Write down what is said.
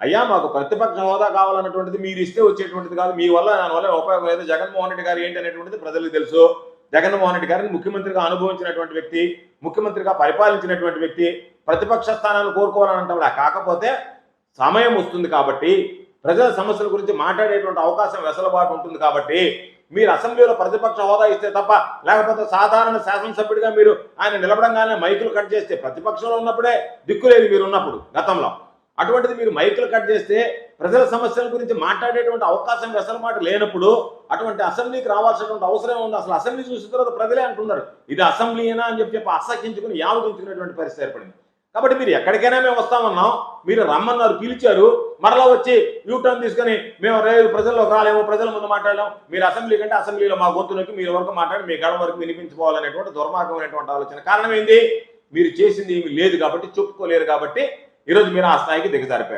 అయ్యా మాకు ప్రతిపక్ష హోదా కావాలన్నటువంటిది మీరు ఇస్తే వచ్చేటువంటిది కాదు. మీ వల్ల దాని వల్ల ఉపయోగం లేదు. జగన్మోహన్ రెడ్డి గారు ఏంటి అనేటువంటిది ప్రజలకు తెలుసు. జగన్మోహన్ రెడ్డి గారిని ముఖ్యమంత్రిగా అనుభవించినటువంటి వ్యక్తి ముఖ్యమంత్రిగా పరిపాలించినటువంటి వ్యక్తి ప్రతిపక్ష స్థానాలు కోరుకోవాలని కాకపోతే సమయం వస్తుంది కాబట్టి ప్రజల సమస్యల గురించి మాట్లాడేటువంటి అవకాశం వెసలుబాటు ఉంటుంది కాబట్టి మీరు అసెంబ్లీలో ప్రతిపక్ష హోదా ఇస్తే తప్ప లేకపోతే సాధారణ శాసనసభ్యుడిగా మీరు ఆయన నిలబడంగానే మైకులు కట్ చేస్తే ప్రతిపక్షంలో ఉన్నప్పుడే దిక్కులేదు మీరు ఉన్నప్పుడు గతంలో. అటువంటిది మీరు మైకులు కట్ చేస్తే ప్రజల సమస్యల గురించి మాట్లాడేటువంటి అవకాశం వెసలుబాటు లేనప్పుడు అటువంటి అసెంబ్లీకి రావాల్సినటువంటి అవసరం ఉంది. అసలు అసెంబ్లీ చూసిన తర్వాత ప్రజలే అంటున్నారు ఇది అసెంబ్లీనా అని చెప్పి చెప్పి అసహించుకుని యావగించుకునేటువంటి పరిస్థితి ఏర్పడింది. కాబట్టి మీరు ఎక్కడికైనా మేము వస్తామన్నాం మీరు రమ్మన్నారు పిలిచారు మరలా వచ్చి యూటర్న్ తీసుకొని మేము రేపు ప్రజల్లోకి రాలేము ప్రజల ముందు మాట్లాడలేము మీరు అసెంబ్లీ కంటే అసెంబ్లీలో మా గొంతులోకి మీరు వరకు మాట్లాడి మీ గడ వరకు వినిపించుకోవాలనేటువంటి దుర్మార్గమైనటువంటి ఆలోచన. కారణం ఏంది? మీరు చేసింది ఏమి లేదు కాబట్టి చెప్పుకోలేరు కాబట్టి ఈరోజు మీరు ఆ స్థాయికి దిగజారిపోయారు.